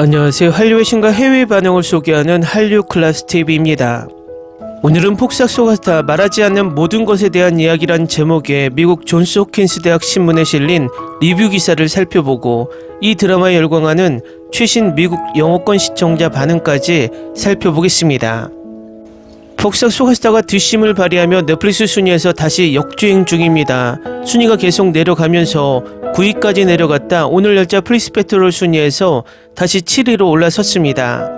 안녕하세요. 한류의 신과 해외 반응을 소개하는 한류 클래스 TV입니다. 오늘은 폭삭 속았다 말하지 않는 모든 것에 대한 이야기란 제목의 미국 존스 호킨스 대학 신문에 실린 리뷰 기사를 살펴보고 이 드라마에 열광하는 최신 미국 영어권 시청자 반응까지 살펴보겠습니다. 폭삭 속았다가 뒷심을 발휘하며 넷플릭스 순위에서 다시 역주행 중입니다. 순위가 계속 내려가면서 9위까지 내려갔다 오늘 열자 프리스 페트롤 순위에서 다시 7위로 올라섰습니다.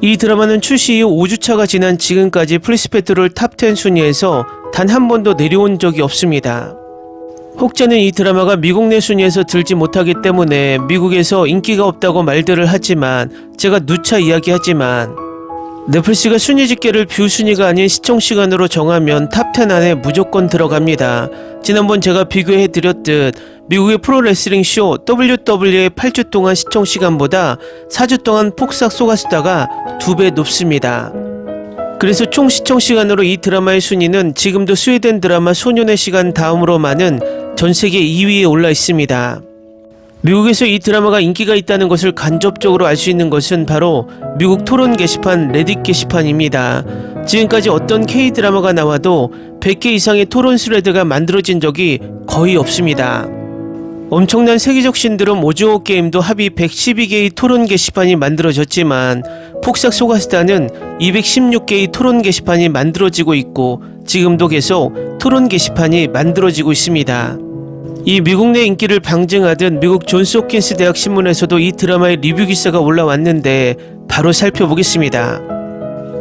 이 드라마는 출시 이후 5주차가 지난 지금까지 프리스 페트롤 탑10 순위에서 단 한 번도 내려온 적이 없습니다. 혹자는 이 드라마가 미국 내 순위에서 들지 못하기 때문에 미국에서 인기가 없다고 말들을 하지만 제가 누차 이야기하지만 넷플릭스가 순위 집계를 뷰 순위가 아닌 시청 시간으로 정하면 탑10 안에 무조건 들어갑니다. 지난번 제가 비교해 드렸듯 미국의 프로레슬링 쇼 WWE의 8주 동안 시청 시간보다 4주 동안 폭삭 쏘가수다가 2배 높습니다. 그래서 총 시청 시간으로 이 드라마의 순위는 지금도 스웨덴 드라마 소년의 시간 다음으로 많은 전 세계 2위에 올라 있습니다. 미국에서 이 드라마가 인기가 있다는 것을 간접적으로 알 수 있는 것은 바로 미국 토론 게시판 레딧 게시판입니다. 지금까지 어떤 K-드라마가 나와도 100개 이상의 토론 스레드가 만들어진 적이 거의 없습니다. 엄청난 세계적 신드롬 오징어 게임도 합의 112개의 토론 게시판이 만들어졌지만 폭삭 소가스다는 216개의 토론 게시판이 만들어지고 있고 지금도 계속 토론 게시판이 만들어지고 있습니다. 이 미국 내 인기를 방증하던 미국 존스 호킨스 대학 신문에서도 이 드라마의 리뷰 기사가 올라왔는데 바로 살펴보겠습니다.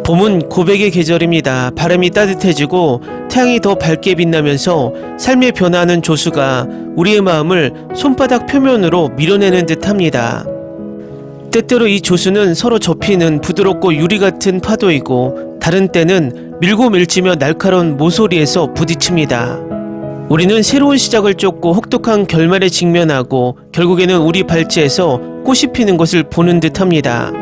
봄은 고백의 계절입니다. 바람이 따뜻해지고 태양이 더 밝게 빛나면서 삶의 변화하는 조수가 우리의 마음을 손바닥 표면으로 밀어내는 듯 합니다. 때때로 이 조수는 서로 접히는 부드럽고 유리 같은 파도이고 다른 때는 밀고 밀치며 날카로운 모서리에서 부딪힙니다. 우리는 새로운 시작을 쫓고 혹독한 결말에 직면하고 결국에는 우리 발치에서 꽃이 피는 것을 보는 듯 합니다.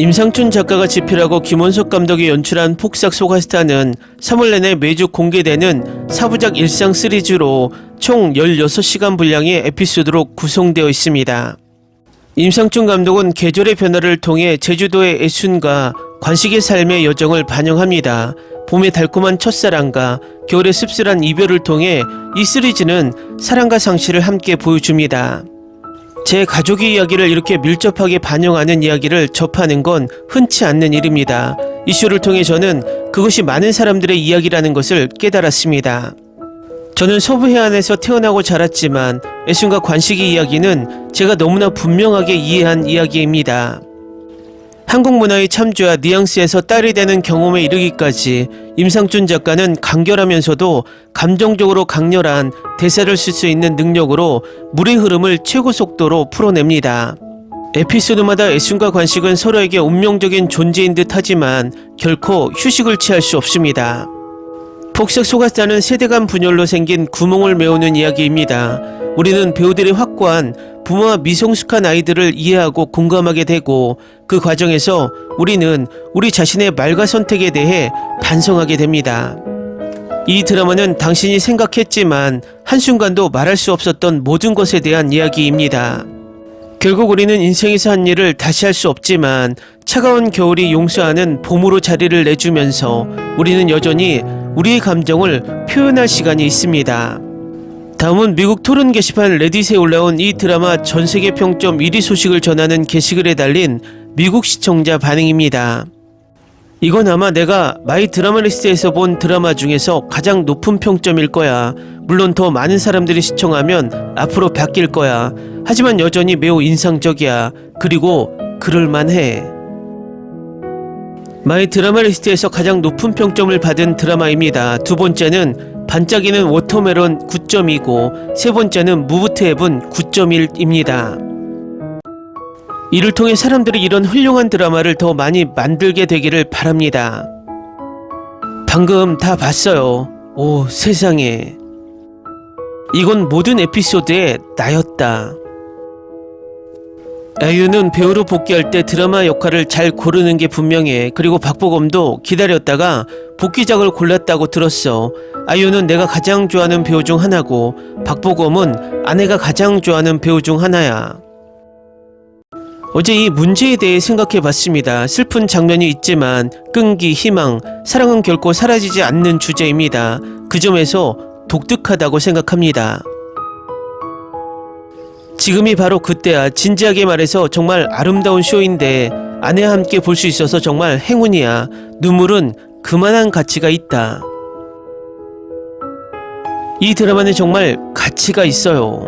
임상춘 작가가 집필하고 김원석 감독이 연출한 폭삭 소가스타는 3월 내내 매주 공개되는 사부작 일상 시리즈로 총 16시간 분량의 에피소드로 구성되어 있습니다. 임상춘 감독은 계절의 변화를 통해 제주도의 애순과 관식의 삶의 여정을 반영합니다. 봄의 달콤한 첫사랑과 겨울의 씁쓸한 이별을 통해 이 시리즈는 사랑과 상실을 함께 보여줍니다. 제 가족의 이야기를 이렇게 밀접하게 반영하는 이야기를 접하는 건 흔치 않는 일입니다. 이 쇼를 통해 저는 그것이 많은 사람들의 이야기라는 것을 깨달았습니다. 저는 서부 해안에서 태어나고 자랐지만 애순과 관식의 이야기는 제가 너무나 분명하게 이해한 이야기입니다. 한국 문화의 참조와 뉘앙스에서 딸이 되는 경험에 이르기까지 임상준 작가는 간결하면서도 감정적으로 강렬한 대사를 쓸 수 있는 능력으로 물의 흐름을 최고 속도로 풀어냅니다. 에피소드마다 애순과 관식은 서로에게 운명적인 존재인 듯 하지만 결코 휴식을 취할 수 없습니다. 폭삭 속았다는 세대 간 분열로 생긴 구멍을 메우는 이야기입니다. 우리는 배우들의 확고한 부모와 미성숙한 아이들을 이해하고 공감하게 되고 그 과정에서 우리는 우리 자신의 말과 선택에 대해 반성하게 됩니다. 이 드라마는 당신이 생각했지만 한순간도 말할 수 없었던 모든 것에 대한 이야기입니다. 결국 우리는 인생에서 한 일을 다시 할 수 없지만 차가운 겨울이 용서하는 봄으로 자리를 내주면서 우리는 여전히 우리의 감정을 표현할 시간이 있습니다. 다음은 미국 토론 게시판 레딧에 올라온 이 드라마 전 세계 평점 1위 소식을 전하는 게시글에 달린 미국 시청자 반응입니다. 이건 아마 내가 마이 드라마 리스트에서 본 드라마 중에서 가장 높은 평점일 거야. 물론 더 많은 사람들이 시청하면 앞으로 바뀔 거야. 하지만 여전히 매우 인상적이야. 그리고 그럴만해. 마이 드라마 리스트에서 가장 높은 평점을 받은 드라마입니다. 두 번째는 반짝이는 워터멜론 9.2고 세 번째는 무브트 앱은 9.1입니다. 이를 통해 사람들이 이런 훌륭한 드라마를 더 많이 만들게 되기를 바랍니다. 방금 다 봤어요. 오, 세상에. 이건 모든 에피소드의 나였다. 아이유는 배우로 복귀할 때 드라마 역할을 잘 고르는 게 분명해. 그리고 박보검도 기다렸다가 복귀작을 골랐다고 들었어. 아이유는 내가 가장 좋아하는 배우 중 하나고, 박보검은 아내가 가장 좋아하는 배우 중 하나야. 어제 이 문제에 대해 생각해 봤습니다. 슬픈 장면이 있지만 끈기, 희망, 사랑은 결코 사라지지 않는 주제입니다. 그 점에서 독특하다고 생각합니다. 지금이 바로 그때야 진지하게 말해서 정말 아름다운 쇼인데 아내와 함께 볼 수 있어서 정말 행운이야. 눈물은 그만한 가치가 있다. 이 드라마는 정말 가치가 있어요.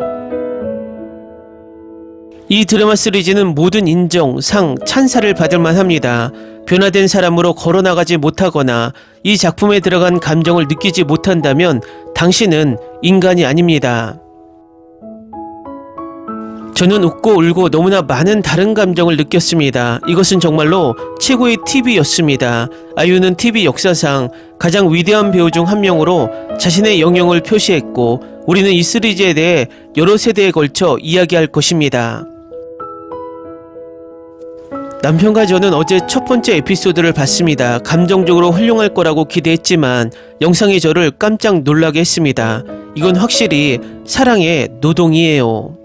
이 드라마 시리즈는 모든 인정, 상, 찬사를 받을 만합니다. 변화된 사람으로 걸어나가지 못하거나 이 작품에 들어간 감정을 느끼지 못한다면 당신은 인간이 아닙니다. 저는 웃고 울고 너무나 많은 다른 감정을 느꼈습니다. 이것은 정말로 최고의 TV였습니다. 아이유는 TV 역사상 가장 위대한 배우 중 한 명으로 자신의 영역을 표시했고 우리는 이 시리즈에 대해 여러 세대에 걸쳐 이야기할 것입니다. 남편과 저는 어제 첫 번째 에피소드를 봤습니다. 감정적으로 훌륭할 거라고 기대했지만 영상이 저를 깜짝 놀라게 했습니다. 이건 확실히 사랑의 노동이에요.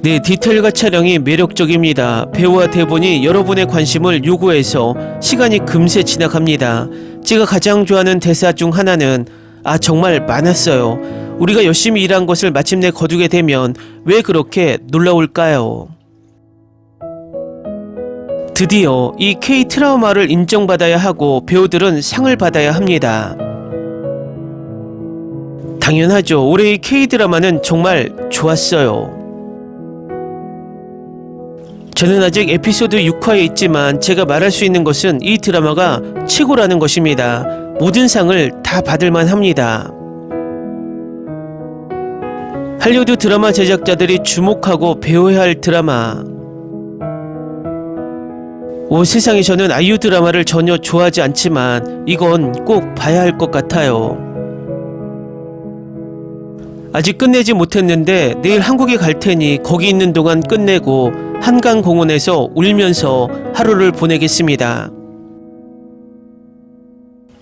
네, 디테일과 촬영이 매력적입니다. 배우와 대본이 여러분의 관심을 요구해서 시간이 금세 지나갑니다. 제가 가장 좋아하는 대사 중 하나는 아 정말 많았어요. 우리가 열심히 일한 것을 마침내 거두게 되면 왜 그렇게 놀라울까요? 드디어 이 K 트라우마를 인정받아야 하고 배우들은 상을 받아야 합니다. 당연하죠. 올해 이 K 드라마는 정말 좋았어요. 저는 아직 에피소드 6화에 있지만 제가 말할 수 있는 것은 이 드라마가 최고라는 것입니다. 모든 상을 다 받을만 합니다. 할리우드 드라마 제작자들이 주목하고 배워야 할 드라마. 온 세상에 저는 아이유 드라마를 전혀 좋아하지 않지만 이건 꼭 봐야 할 것 같아요. 아직 끝내지 못했는데 내일 한국에 갈 테니 거기 있는 동안 끝내고 한강 공원에서 울면서 하루를 보내겠습니다.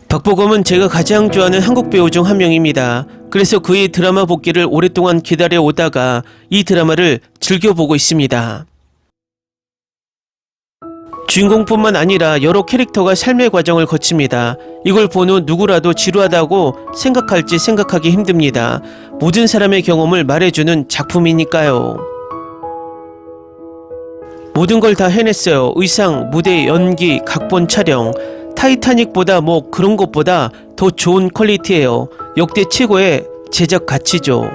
박보검은 제가 가장 좋아하는 한국 배우 중 한 명입니다. 그래서 그의 드라마 복귀를 오랫동안 기다려 오다가 이 드라마를 즐겨보고 있습니다. 주인공뿐만 아니라 여러 캐릭터가 삶의 과정을 거칩니다. 이걸 본 후 누구라도 지루하다고 생각할지 생각하기 힘듭니다. 모든 사람의 경험을 말해주는 작품이니까요. 모든 걸 다 해냈어요. 의상, 무대, 연기, 각본 촬영. 타이타닉보다 뭐 그런 것보다 더 좋은 퀄리티예요. 역대 최고의 제작 가치죠.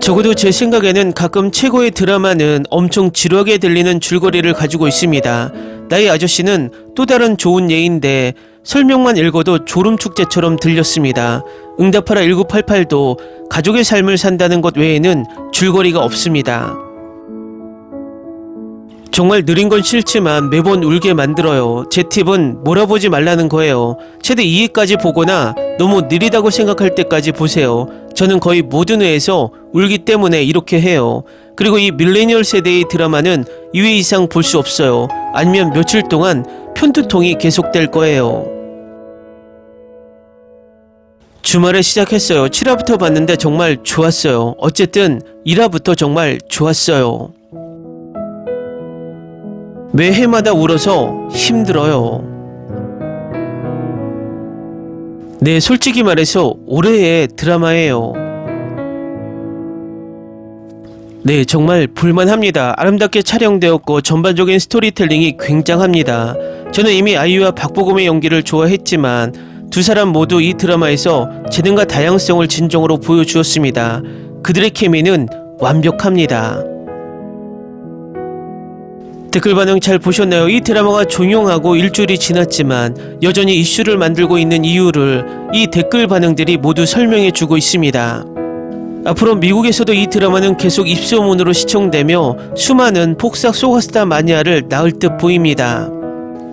적어도 제 생각에는 가끔 최고의 드라마는 엄청 지루하게 들리는 줄거리를 가지고 있습니다. 나의 아저씨는 또 다른 좋은 예인데 설명만 읽어도 졸음축제처럼 들렸습니다. 응답하라 1988도 가족의 삶을 산다는 것 외에는 줄거리가 없습니다. 정말 느린 건 싫지만 매번 울게 만들어요. 제 팁은 몰아보지 말라는 거예요. 최대 2회까지 보거나 너무 느리다고 생각할 때까지 보세요. 저는 거의 모든 회에서 울기 때문에 이렇게 해요. 그리고 이 밀레니얼 세대의 드라마는 2회 이상 볼 수 없어요. 아니면 며칠 동안 편두통이 계속될 거예요. 주말에 시작했어요. 7화부터 봤는데 정말 좋았어요. 어쨌든 1화부터 정말 좋았어요. 매 해마다 울어서 힘들어요. 네, 솔직히 말해서 올해의 드라마예요. 네, 정말 볼만합니다. 아름답게 촬영되었고 전반적인 스토리텔링이 굉장합니다. 저는 이미 아이유와 박보검의 연기를 좋아했지만 두 사람 모두 이 드라마에서 재능과 다양성을 진정으로 보여주었습니다. 그들의 케미는 완벽합니다. 댓글 반응 잘 보셨나요? 이 드라마가 종영하고 일주일이 지났지만 여전히 이슈를 만들고 있는 이유를 이 댓글 반응들이 모두 설명해 주고 있습니다. 앞으로 미국에서도 이 드라마는 계속 입소문으로 시청되며 수많은 폭삭 소가스타 마니아를 낳을 듯 보입니다.